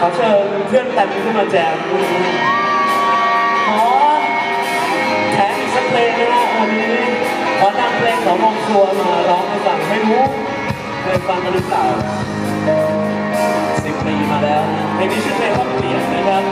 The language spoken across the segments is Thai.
ขอเชิญเพื่อนแต่งขึ้นมาแจมขอแถมอีกสักเพลงนะฮะวันนี้ขอนำเพลงของวงครัวมาร้องให้ฟังให้รู้เคยฟังกันหรือเปล่าสิบปีมาแล้วเพลงนี้ชื่อเพลงว่าเปลี่ยนนะครับ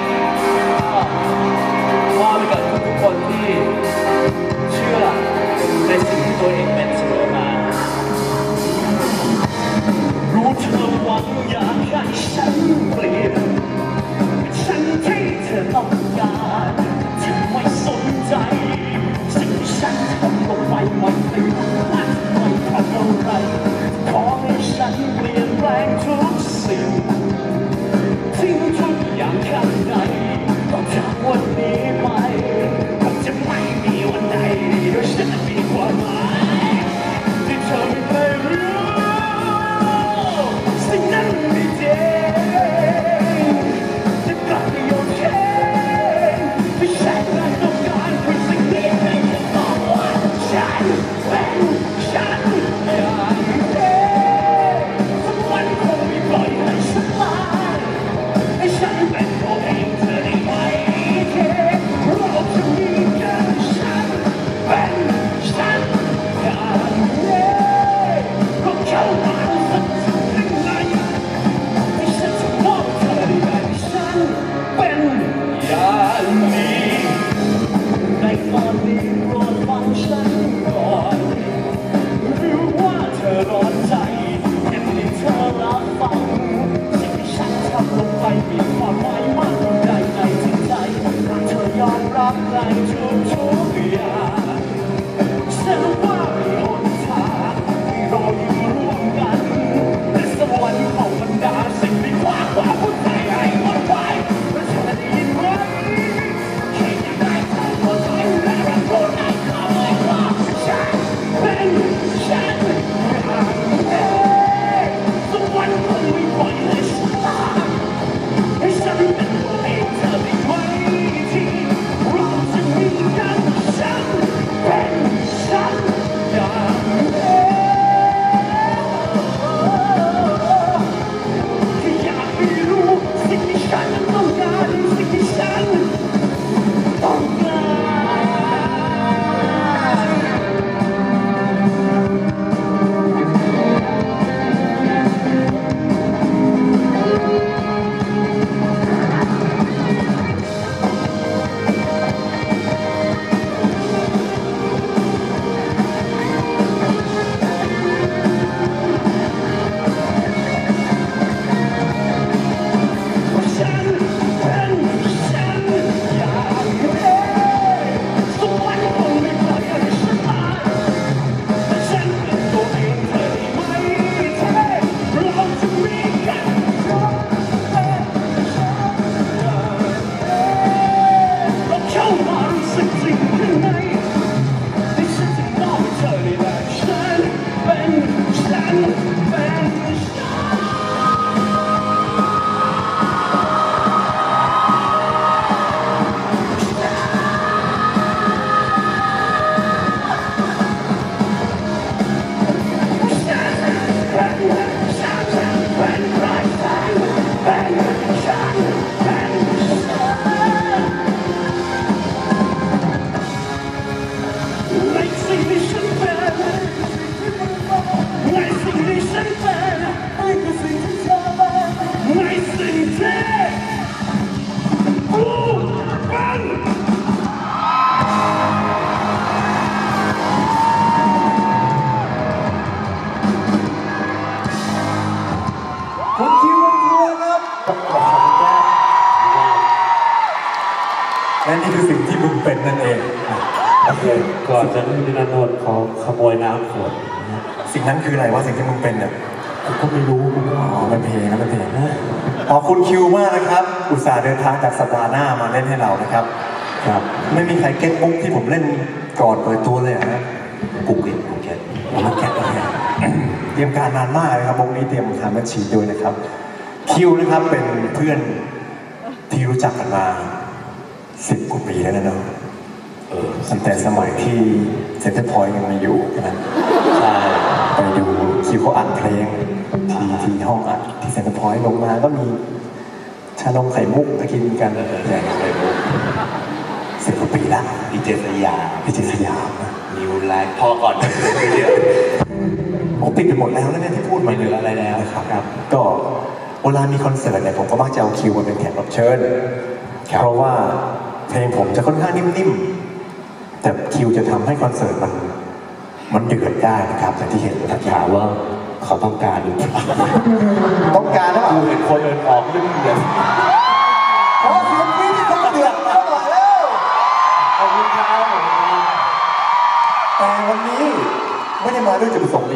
คือสิ่งที่มึงเป็นนั่นเองโอเคก่อนจะเล่นดินานนท์ขอขโมยน้ำขวดนสิ่งนั้นคืออะไรวะสิ่งที่มึงเป็นเนี่ยผมก็ไม่รู้ผมก็อ๋อมันเพลงนะมันเพลงนะขอบคุณคิวมากนะครับ อุตส่าห์เดินทางจากสัปดาห์หน้ามาเล่นให้เรานะครับ ครับ ไม่มีใครเก็ตมุกที่ผมเล่นก่อนเปิดตัวเลยเหรฮะกูเก็ตกูเก็ตผมมาแก็ตะไรเตรียมการนานมากนะครับวงนี้เตรียมทำบัญชีด้วยนะครับ คิวนะครับเป็นเพื่อนที่รู้จักกันมา สิบกว่าปีแล้วนะเนาะเออตั้งแต่สมัยที่เซ็นเตอร์พอยต์ยังมาอยู่นะใช่ไปดูคิวเขาอัดเพลงที่ที่ห้องอัดที่เซ็นเตอร์พอยต์ลงมาก็มีชานงไข่มุกมากินกันอย่างไข่มุกสิบกว่าปีละพี่เจสยามพี่เจสยามนิวไลฟ์พ่อก่อนเยอะผมปิดไปหมดแล้วนะเนี่ยที่พูดไปเหลืออะไรแล้วครับ ก็เวลามีคอนเสิร์ตเนี่ยผมก็มักจะเอาคิวมาเป็นแขกรับเชิญเพราะว่า ลงผมจะค่อนข้างนิ่มๆ แต่คิวจะทำให้คอนเสิร์ตมัน มันเดือดได้นะครับอย่างที่เห็นนะครับถามว่าเขาต้องการหรือเปล่าต้องการหรือเปล่าดูเห็นคนเดินออกเรื่องเดียวขอเสียงนี้ที่ต้องเดือดเข้ามาแล้วขอบคุณครับแต่วันนี้ไม่ได้มาด้วยจุดประสงค์นี้